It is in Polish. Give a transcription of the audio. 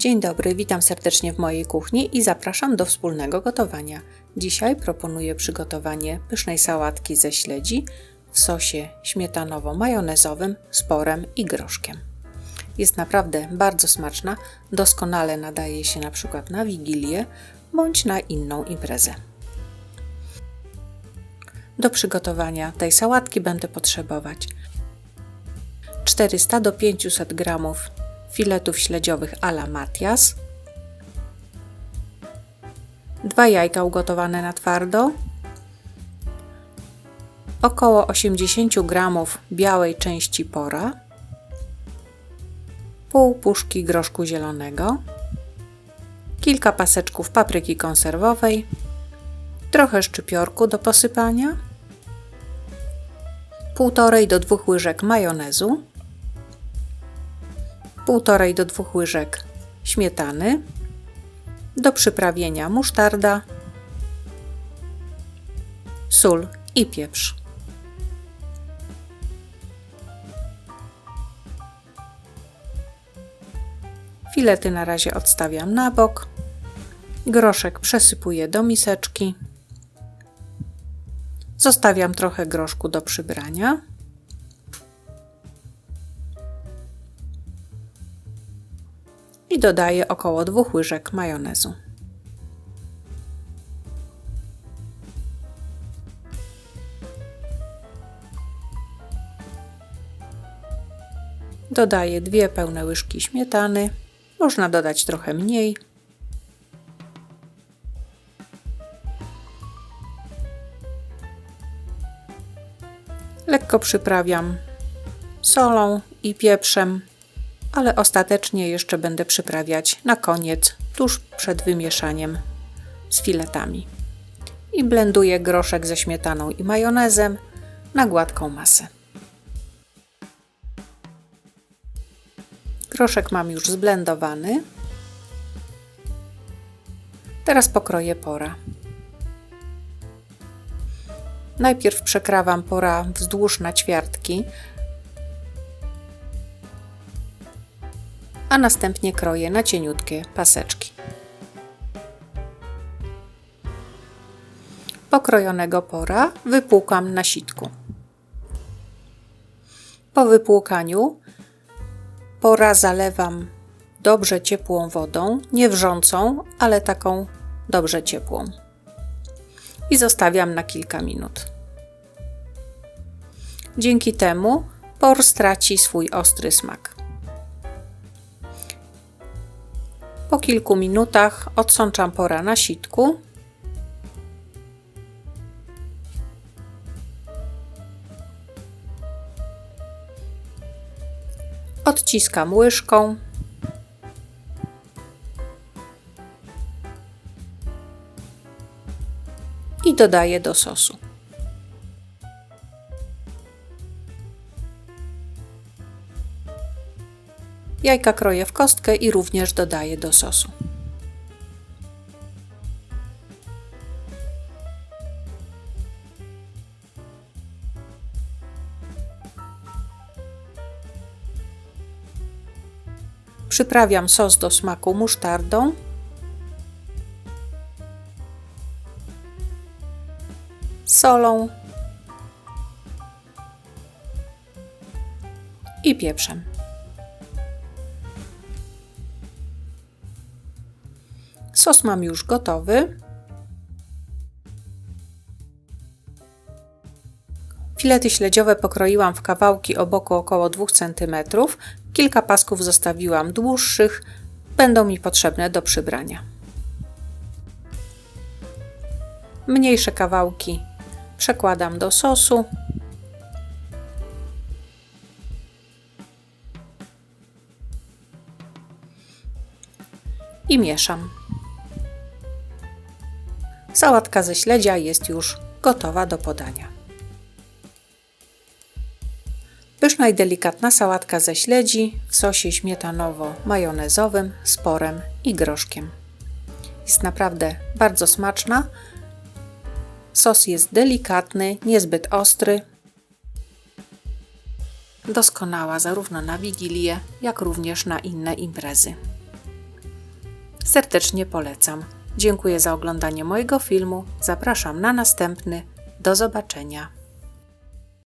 Dzień dobry, witam serdecznie w mojej kuchni i zapraszam do wspólnego gotowania. Dzisiaj proponuję przygotowanie pysznej sałatki ze śledzi w sosie śmietanowo-majonezowym z i groszkiem. Jest naprawdę bardzo smaczna, doskonale nadaje się na przykład na wigilię bądź na inną imprezę. Do przygotowania tej sałatki będę potrzebować 400 do 500 g filetów śledziowych a la Matias, 2 jajka ugotowane na twardo, około 80 g białej części pora, pół puszki groszku zielonego, kilka paseczków papryki konserwowej, trochę szczypiorku do posypania, półtorej do 2 łyżek majonezu, półtorej do 2 łyżek śmietany, do przyprawienia musztarda, sól i pieprz. Filety na razie odstawiam na bok. Groszek przesypuję do miseczki. Zostawiam trochę groszku do przybrania. I dodaję około 2 łyżek majonezu. Dodaję dwie pełne łyżki śmietany. Można dodać trochę mniej. Lekko przyprawiam solą i pieprzem, ale ostatecznie jeszcze będę przyprawiać na koniec, tuż przed wymieszaniem z filetami. I blenduję groszek ze śmietaną i majonezem na gładką masę. Groszek mam już zblendowany. Teraz pokroję pora. Najpierw przekrawam pora wzdłuż na ćwiartki, a następnie kroję na cieniutkie paseczki. Pokrojonego pora wypłukam na sitku. Po wypłukaniu pora zalewam dobrze ciepłą wodą, nie wrzącą, ale taką dobrze ciepłą. I zostawiam na kilka minut. Dzięki temu por straci swój ostry smak. Po kilku minutach odsączam pora na sitku. Odciskam łyżką. I dodaję do sosu. Jajka kroję w kostkę i również dodaję do sosu. Przyprawiam sos do smaku musztardą. Solą i pieprzem. Sos mam już gotowy. Filety śledziowe pokroiłam w kawałki o boku około 2 cm. Kilka pasków zostawiłam dłuższych, będą mi potrzebne do przybrania. Mniejsze kawałki przekładam do sosu. I mieszam. Sałatka ze śledzia jest już gotowa do podania. Pyszna i delikatna sałatka ze śledzi w sosie śmietanowo-majonezowym z i groszkiem. Jest naprawdę bardzo smaczna. Sos jest delikatny, niezbyt ostry. Doskonała zarówno na wigilię, jak również na inne imprezy. Serdecznie polecam. Dziękuję za oglądanie mojego filmu. Zapraszam na następny. Do zobaczenia.